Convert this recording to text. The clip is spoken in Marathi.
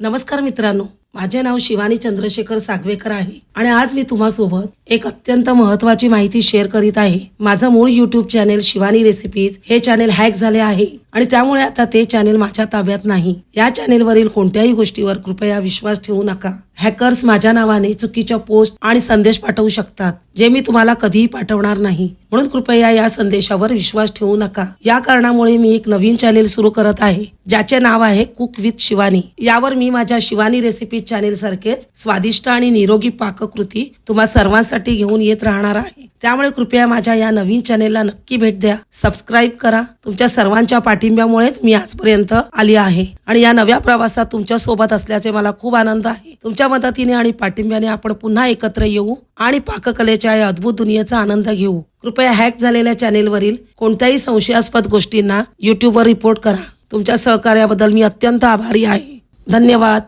नमस्कार मित्रांनो माझे नाव शिवानी चंद्रशेखर सागवेकर आहे आणि आज मी तुम्हासोबत एक अत्यंत महत्वाची माहिती शेअर करीत आहे. माझं मूळ युट्यूब चॅनेल शिवानी रेसिपीज हे चॅनेल हॅक झाले आहे आणि त्यामुळे आता ते चॅनेल माझ्या ताब्यात नाही. या चॅनेलवरील कोणत्याही गोष्टीवर कृपया विश्वास ठेवू नका. हॅकर्स माझ्या नावाने चुकीच्या पोस्ट आणि संदेश पाठवू शकतात जे मी तुम्हाला कधीही पाठवणार नाही. म्हणून कृपया या संदेशावर विश्वास ठेवू नका. या कारणामुळे मी एक नवीन चॅनेल सुरू करत आहे ज्याचे नाव आहे कुक विथ शिवानी. यावर मी माझ्या शिवानी रेसिपी चॅनेल सारखेच स्वादिष्ट आणि निरोगी पाककृती तुम्हा सर्वांसाठी घेऊन येत राहणार आहे. त्यामुळे कृपया माझ्या या नवीन चॅनेलला नक्की भेट द्या. सबस्क्राईब करा. तुमच्या सर्वांच्या पाठिंब्यामुळेच मी आजपर्यंत आली आहे. आणि या नव्या प्रवासात तुमच्यासोबत असल्याचे मला खूप आनंद आहे. तुमच्या मदतीने आणि पाठिंब्याने आपण पुन्हा एकत्र येऊ आणि पाककलेच्या या अद्भुत दुनियेचा आनंद घेऊ. कृपया हॅक झालेल्या चॅनेलवरील कोणत्याही संशयास्पद गोष्टींना युट्यूबवर रिपोर्ट करा. तुमच्या सहकार्याबद्दल मी अत्यंत आभारी आहे. धन्यवाद.